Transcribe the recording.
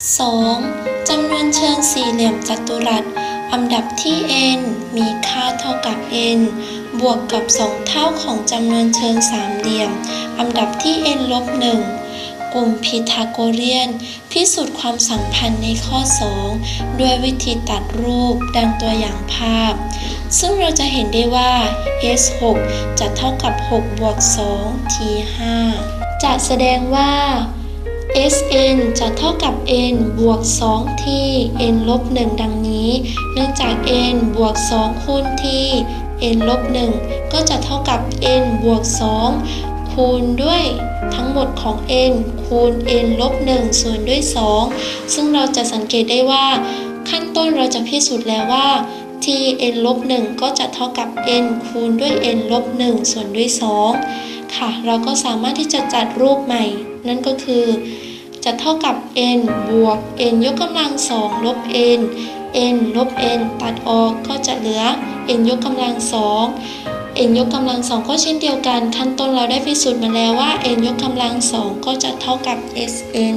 2. จำนวนเชิงสี่เหลี่ยมจัตุรัสอันดับที่ n มีค่าเท่ากับ n บวกกับ 2 เท่าของจำนวนเชิงสามเหลี่ยมอันดับที่ n ลบ1กลุ่มพีทาโกเรียน พิสูจน์ความสัมพันธ์ในข้อ 2 ด้วยวิธีตัดรูปดังตัวอย่างภาพ ซึ่งเราจะเห็นได้ว่า s 6จะเท่ากับ 6 บวก 2 t 5จะแสดงว่า Sn จะเท่ากับ n บวก2ที่ n ลบ 1 ดังนี้ เนื่องจาก n บวก 2 คูณที่ n ลบ 1 ก็จะเท่ากับ n บวก 2 คูณด้วยทั้งหมดของ n คูณ n ลบ 1 ส่วนด้วย 2 ซึ่งเราจะสังเกตได้ว่า ขั้นต้นเราจะพิสูจน์แล้วว่าที่ n ลบ 1 ก็จะเท่ากับ n คูณด้วย n ลบ 1 ส่วนด้วย 2 ค่ะ เราก็สามารถที่จะจัดรูปใหม่ นั่นก็คือจะเท่ากับ n บวก n ยกกำลังสองลบ n n ลบ n ตัดออกก็จะเหลือ n ยกกำลังสอง n ยกกำลังสองก็เช่นเดียวกัน ขั้นต้นเราได้พิสูจน์มาแล้วว่า n ยกกำลังสองก็จะเท่ากับ sn